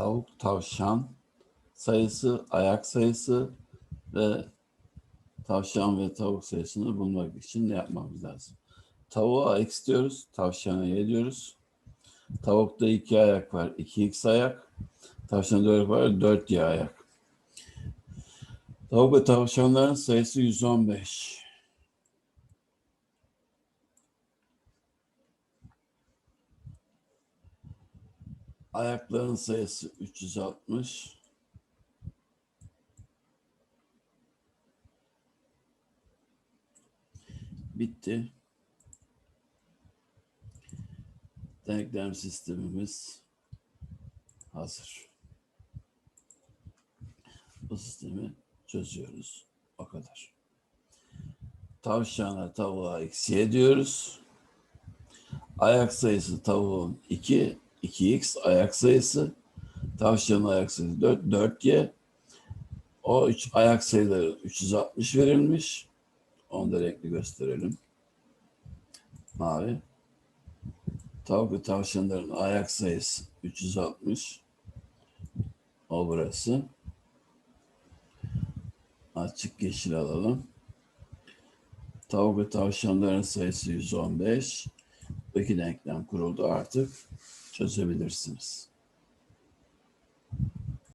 tavuk, tavşan sayısı, ayak sayısı ve tavşan ve tavuk sayısını bulmak için ne yapmamız lazım? Tavuğa x diyoruz, tavşana y diyoruz. Tavukta iki ayak var, 2x ayak. Tavşanda dört var, 4y ayak. Tavuk ve tavşanların sayısı 115. Ayakların sayısı 360. Bitti. Denklem sistemimiz hazır. Bu sistemi çözüyoruz. O kadar. Tavşana tavuğa eksiye diyoruz. Ayak sayısı tavuğun 2, 2x ayak sayısı. Tavşanın ayak sayısı 4, 4y. O üç ayak sayıları 360 verilmiş. Onu da renkli gösterelim. Mavi. Tavuk ve tavşanların ayak sayısı 360. O burası. Açık yeşil alalım. Tavuk ve tavşanların sayısı 115. Bu iki denklem kuruldu artık. Çözebilirsiniz.